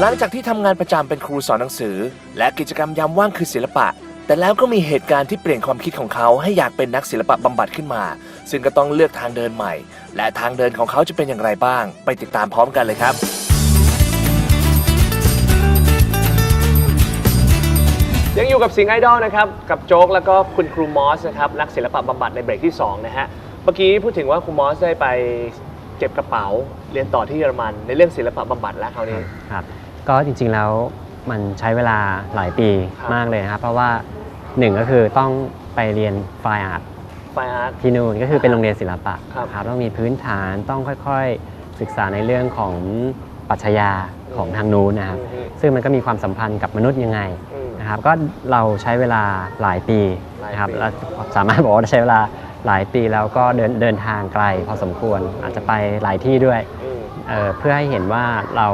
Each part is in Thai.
หลังจากที่ทำงานประจำเป็นครูสอนหนังสือ และกิจกรรมยามว่างคือศิลปะ แต่แล้วก็มีเหตุการณ์ที่เปลี่ยนความคิดของเขาให้อยากเป็นนักศิลปะบำบัดขึ้นมา ซึ่งก็ต้องเลือกทางเดินใหม่ และทางเดินของเขาจะเป็นอย่างไรบ้าง ไปติดตามพร้อมกันเลยครับ ยังอยู่กับสิงห์ไอดอลนะครับ กับโจ๊กแล้วก็คุณครูมอสนะครับนักศิลปะบำบัดในเบรกที่2นะฮะเมื่อกี้พูดถึงว่าครูมอสได้ไปเก็บกระเป๋าเรียนต่อที่เยอรมันในเรื่องศิลปะบำบัดแล้วคราวนี้ ครับ ก็จริงๆแล้วมันใช้เวลาหลายปีครับมากเลยนะครับ เพราะว่าหนึ่งก็คือต้องไปเรียนไฟอาร์ตไฟอาร์ตที่นู่นก็คือเป็นโรงเรียนศิลปะครับครับต้องมีพื้นฐานต้องค่อยๆ ศึกษาในเรื่องของปรัชญาของทางนู้นนะครับอืมซึ่งมันก็มีความสัมพันธ์กับมนุษย์ยังไงอืมนะครับ ก็เราใช้เวลาหลายปีหลายปีนะครับเราสามารถบอกว่าใช้เวลาหลายปีแล้วก็เดินเดินทางไกลพอสมควรอาจจะไปหลายที่ด้วยอืม เอ่อเพื่อให้เห็นว่าเรา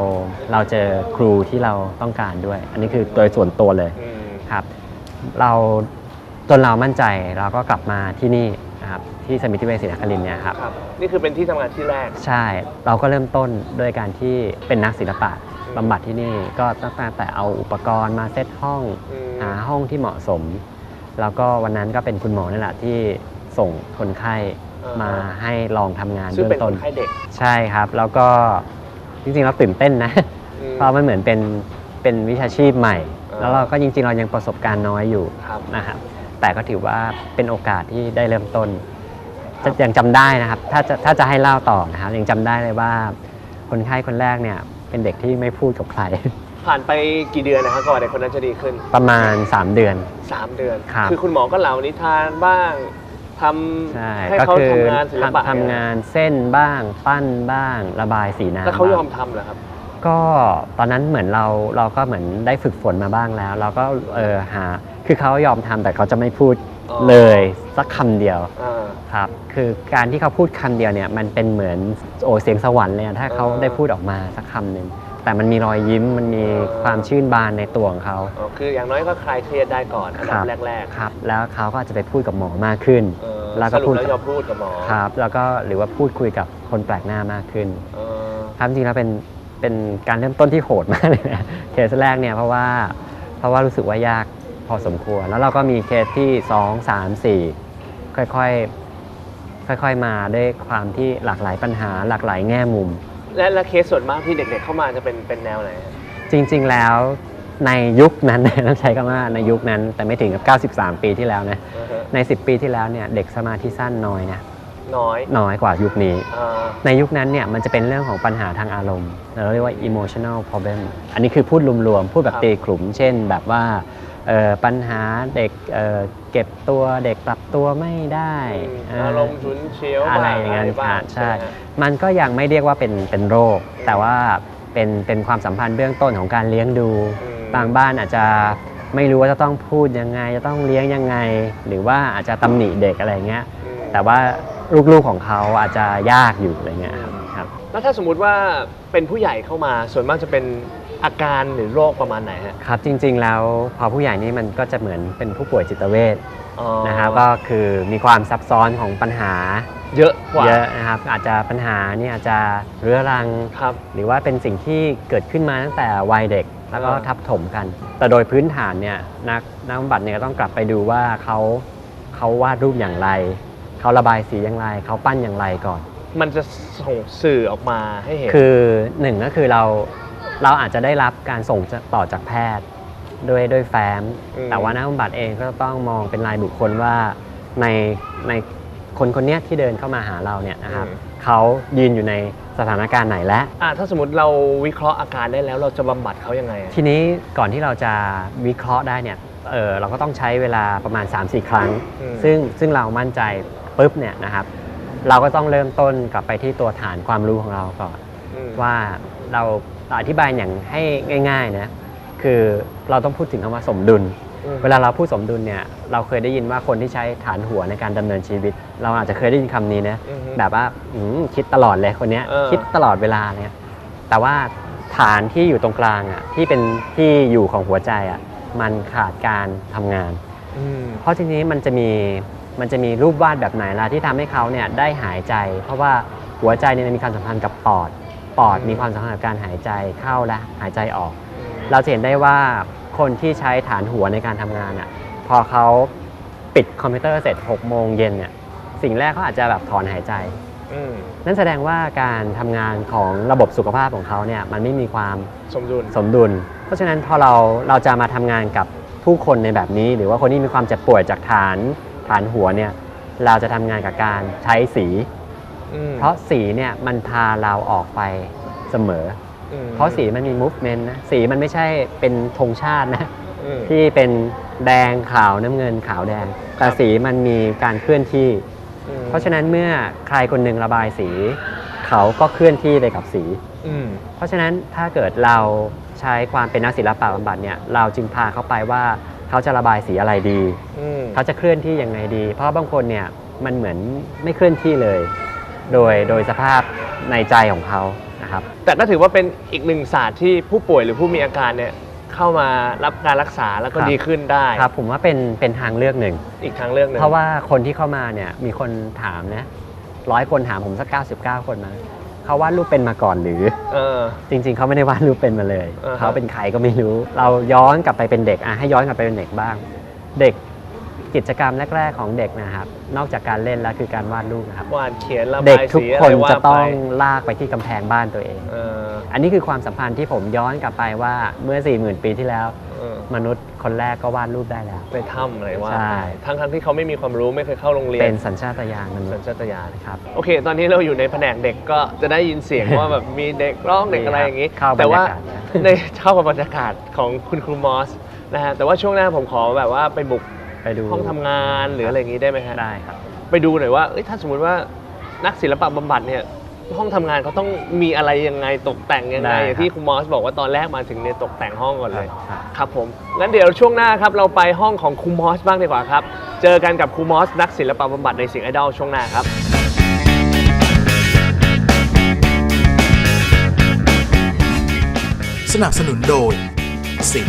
เราเจอครูที่เราต้องการด้วย อันนี้คือโดยส่วนตัวเลยอืมครับ เราจนเรามั่นใจเราก็กลับมาที่นี่นะครับที่สมิติเวชศรีนครินทร์เนี่ยครับครับนี่คือเป็นที่ทำงานที่แรก ใช่เราก็เริ่มต้นด้วยการที่เป็นนักศิลปะบำบัดที่นี่ก็ตั้งแต่เอาอุปกรณ์มาเซตห้องอืมหาห้องที่เหมาะสม แล้วก็วันนั้นก็เป็นคุณหมอนั่นแหละที่ส่งคนไข้อ่า มมาให้ลองทำงานซึ่งเบื้อเป็นงคต้นนไข้เด็ก ใช่ครับ แล้วก็จริงๆเราตื่นเต้นนะอืมเพราะมันเหมือนเป็นเป็นวิชาชีพใหม่ อ่า แล้วเราก็จริงๆเรายังประสบการณ์น้อยอยู่ครับ นะครับแต่ก็ถือว่าเป็นโอกาสที่ได้เริ่มต้นจะยังจำได้นะครับ ถ้าจะถ้าจะให้เล่าต่อนะครับยังจำได้เลยว่าคนไข้คนแรกเนี่ยเป็นเด็กที่ไม่พูดกับใคร ผ่านไปกี่เดือนนะครับก่อนเด็กคนนั้นจะดีขึ้น ประมาณ 3 เดือน 3 เดือนครับคือคุณหมอก็เหล่านิทานบ้าง ทใช่ำให้ก็เขาคือทำงานศิลปะทำทำงานเส้นบ้าง ปั้นบ้าง ระบายสีน้ำแล้วเขายอมบ้งทำเหรอครับ ก็ตอนนั้นเหมือนเราเราก็เหมือนได้ฝึกฝนมาบ้างแล้ว เราก็เออหาคือเขายอมทำแต่เขาจะไม่พูดอ๋อ เลยสักคำเดียว อ่า ครับ คือการที่เขาพูดคำเดียวเนี่ยมันเป็นเหมือนโอเสียงสวรรค์เลยอะถ้าเขาอ่า ได้พูดออกมาสักคำหนึ่ง แต่มันมีรอยยิ้มมันมีอ่าความชื่นบานในตัวของเขา อ๋อคืออย่างน้อยก็คลายเครียดได้ก่อนอันดัครับบแรกครับแล้วเขาก็อาจจะไปพูดกับหมอมากขึ้นๆเออแล้วก็สรุพูปดแล้วยอมพูดกับหมอครับ แล้วก็หรือว่าพูดคุยกับคนแปลกหน้ามากขึ้น เออครับจริงๆแล้วเป็นเป็นการเริ่มต้นที่โหดมากเลยนะเคสแรกเนี่ยเพราะว่าเพราะว่ารู้สึกว่ายากพอสมควร แล้วเราก็มีเคสที่ 2 3 4 ค่อยๆค่อยๆมาด้วยความที่หลากหลายปัญหาหลากหลายแง่มุม และและเคสส่วนมากที่เด็กๆเข้ามาจะเป็นเป็นแนวไหนฮะจริง ๆ แล้วในยุคนั้น ต้องใช้คำว่าในยุคนั้นแต่ไม่ถึงกับ 93 ปีที่แล้วนะ อือฮะใน 10 ปีที่แล้วเนี่ยเด็กสมาธิสั้นน้อยนะน้อยน้อยกว่ายุคนี้ อ่าในยุคนั้นเนี่ยมันจะเป็นเรื่องของปัญหาทางอารมณ์ เราเรียกว่า emotional problem อันนี้คือพูดรวมๆ พูดแบบตีขลุ่มเช่นแบบว่าเอ่อ ปัญหาเด็กเอ่อเก็บตัวเด็กปรับตัวไม่ได้เอารมณ์ฉุนเฉียวอะไรบ้างอย่างนั้นบ้างใช่ไหมฮะมันก็ยังไม่เรียกว่าเป็นเป็นโรค แต่ว่าเป็นเป็นความสัมพันธ์เบื้องต้นของการเลี้ยงดูอืมบางบ้านอาจจะไม่รู้ว่าจะต้องพูดยังไง จะต้องเลี้ยงยังไง หรือว่าอาจจะตำหนิเด็กอะไรเงี้ยอืมแต่ว่าลูกๆของเขาอาจจะยากอยู่อะไรเงี้ยครับครับแล้วถ้าสมมุติว่าเป็นผู้ใหญ่เข้ามาส่วนมากจะเป็น อาการหรือโรคประมาณไหนฮะ ครับจริงๆแล้วพอผู้ใหญ่นี่มันก็จะเหมือนเป็นผู้ป่วยจิตเวชอ๋อนะครับก็คือมีความซับซ้อนของปัญหาเยอะกว่าเยอะนะครับอาจจะปัญหานี่อาจจะเรื้อรัง ครับ หรือว่าเป็นสิ่งที่เกิดขึ้นมาตั้งแต่วัยเด็กแล้วก็อ่า ทับถมกัน แต่โดยพื้นฐานเนี่ยนักนักบำบัดเนี่ยก็ต้องกลับไปดูว่าเขาเขาวาดรูปอย่างไร เขาระบายสีอย่างไร เขาปั้นอย่างไรก่อน มันจะส่งสื่อออกมาให้เห็น คือหนึ่งก็คือเรา เราอาจจะได้รับการส่งต่อจากแพทย์ด้วยด้วยแฟ้ม อืม แต่ว่านักบำบัดเองก็ต้องมองเป็นรายบุคคลว่าในในคนคนเนี้ยที่เดินเข้ามาหาเราเนี่ยนะครับเขายืนอยู่ในสถานการณ์ไหนและ อะถ้าสมมติเราวิเคราะห์อาการได้แล้วเราจะบำบัดเขายังไงอะทีนี้ก่อนที่เราจะวิเคราะห์ได้เนี่ยเออเราก็ต้องใช้เวลาประมาณ 3-4 ครั้ง อืม ซึ่งซึ่งเรามั่นใจปุ๊บเนี่ยนะครับ เราก็ต้องเริ่มต้นกลับไปที่ตัวฐานความรู้ของเราก่อน อืมว่าเรา เราอธิบายอย่างให้ง่าย ๆนะ คือเราต้องพูดถึงคำว่าสมดุลอืมเวลาเราพูดสมดุลเนี่ยเราเคยได้ยินว่าคนที่ใช้ฐานหัวในการดำเนินชีวิต เราอาจจะเคยได้ยินคำนี้นะอือฮึแบบว่าอืมคิดตลอดเลยคนเนี้ยเออ คิดตลอดเวลาเนี่ยแต่ว่าฐานที่อยู่ตรงกลางอะที่เป็นที่อยู่ของหัวใจอะมันขาดการทำงาน อืม เพราะทีนี้มันจะมีมันจะมีรูปวาดแบบไหนล่ะที่ทำให้เขาเนี่ยได้หายใจ เพราะว่าหัวใจเนี่ยมีความสัมพันธ์กับปอด ปปอดมีความสำคัญกับการหายใจเข้าและหายใจออก เราจะเห็นได้ว่าคนที่ใช้ฐานหัวในการทำงานอะพอเขาปิดคอมพิวเตอร์เสร็จ6โมงเย็นเนี่ยสิ่งแรกเขาอาจจะแบบถอนหายใจ อืมนั่นแสดงว่าการทำงานของระบบสุขภาพของเขาเนี่ยมันไม่มีความ สมดุล สมดุล เพราะฉะนั้นพอเราเราจะมาทำงานกับผู้คนในแบบนี้ หรือว่าคนที่มีความเจ็บป่วยจากฐานฐานหัวเนี่ยเราจะทำงานกับการใช้สีอืม เพราะสีเนี่ยมันพาเราออกไปเสมออืมเพราะสีมันมี movement นะ สีมันไม่ใช่เป็นธงชาตินะอืมที่เป็นแดงขาวน้ำเงินขาวแดง แต่ครับสีมันมีการเคลื่อนที่อืมเพราะฉะนั้นเมื่อใครคนหนึ่งระบายสี เขาก็เคลื่อนที่ไปกับสีอืมเพราะฉะนั้นถ้าเกิดเราใช้ความเป็นนักศิลปะบำบัดเนี่ย เราจึงพาเขาไปว่าเขาจะระบายสีอะไรดีอืมเขาจะเคลื่อนที่ยังไงดี เพราะบางคนเนี่ยมันเหมือนไม่เคลื่อนที่เลย โดยโดยสภาพในใจของเขานะครับ แต่ก็ถือว่าเป็นอีกหนึ่งศาสตร์ที่ผู้ป่วยหรือผู้มีอาการเนี่ยเข้ามารับการรักษาแล้วก็ครับ ดีขึ้นได้ครับผมว่าเป็นเป็นทางเลือกหนึ่ง อีกทางเรื่องหนึ่งเพราะว่าคนที่เข้ามาเนี่ยมีคนถามนะร้อยคนถามผมสัก 99 คนมาเขาวาดรูปเป็นมาก่อนหรือ เออ จริง ๆเขาไม่ได้วาดรูปเป็นมาเลย อ่าฮะ เขาเป็นใครก็ไม่รู้ เราย้อนกลับไปเป็นเด็กอะให้ย้อนกลับไปเป็นเด็กบ้าง เด็ก กิจกรรมแรก ๆ ของเด็กนะครับ นอกจากการเล่นแล้วคือการวาดรูปนะครับ วาดเขียนระเด็กบายทุกสีคอะนไรว่าจะต้องไปลากไปที่กำแพงบ้านตัวเอง เออ อันนี้คือความสัมพันธ์ที่ผมย้อนกลับไปว่าเมื่อ 40,000 ปีที่แล้ว เออ มนุษย์คนแรกก็วาดรูปได้แล้ว ในถ้ำอะไรว่าใช่ไปทั้งทั้งๆที่เขาไม่มีความรู้ไม่เคยเข้าโรงเรียเป็นนสัญชาตญาณมนุสัษญย์ชาตญาณครับ โอเค ตอนนี้เราอยู่ในแผนกเด็กก็จะได้ยินเสียง ว่าแบบมีเด็กร้องเด็กอะไรอย่างนี้ เข้าบรรยากาศแต่ว่านะ ในเข้ากับบรรยากาศของคุณครูมอสนะฮะ แต่ว่าช่วงหน้าผมขอแบบว่าไปบุก ไปดูห้องทำงานหรืออะไรอย่างนี้ได้ไหมฮะได้ครับ ไปดูหน่อยว่าเอ้ยถ้าสมมติว่านักศิลปะบำบัดเนี่ยห้องทำงานเขาต้องมีอะไรยังไงตกแต่งยังไงได้อย่างครับที่ครูมอสบอกว่าตอนแรกมาถึงเนี่ยตกแต่งห้องก่อนเลยครับ ครับผมงั้นเดี๋ยวช่วงหน้าครับเราไปห้องของครูมอสบ้างดีกว่าครับ เจอกันกับครูมอสนักศิลปะบำบัดในเสียงไอดอลช่วงหน้าครับ สนับสนุนโดยสิง